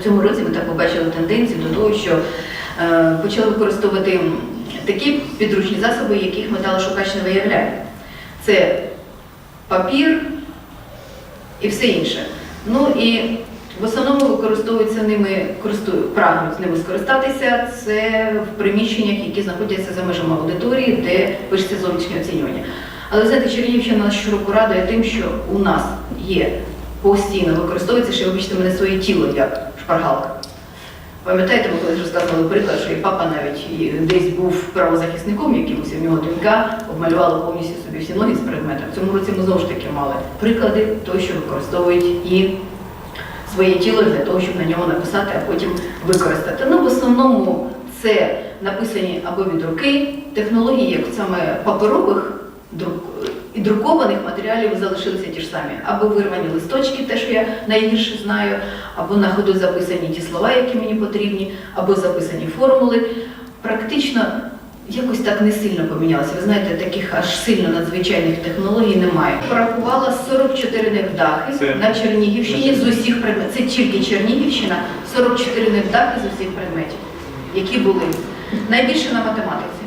В цьому році ми так побачили тенденцію до того, що е, почали використовувати такі підручні засоби, яких металошукач не виявляє. Це папір і все інше. Ну і в основному використовуються ними, прагнуть ними скористатися. Це в приміщеннях, які знаходяться за межами аудиторії, де пишеться зовнішнє оцінювання. Але знаєте, Чернігівщина нас щороку радує тим, що у нас є постійно використовується, ще вибачте мене своє тіло як шпаргалка. Пам'ятаєте, ми колись розказували приклад, що і папа навіть десь був правозахисником якимось, в нього донька обмалювала повністю собі всі ноги з предметом. В цьому році ми знову ж таки мали приклади того, що використовують і своє тіло для того, щоб на нього написати, а потім використати. Ну, в основному це написані або від руки технології, як саме паперових друк- і друкованих матеріалів залишилися ті ж самі. Або вирвані листочки, те, що я найгірше знаю, або на ходу записані ті слова, які мені потрібні, або записані формули. Практично якось так не сильно помінялося. Ви знаєте, таких аж сильно надзвичайних технологій немає. Порахувала 44 невдахи на Чернігівщині з усіх предметів. Це тільки Чернігівщина, 44 невдахи з усіх предметів, які були найбільше на математиці.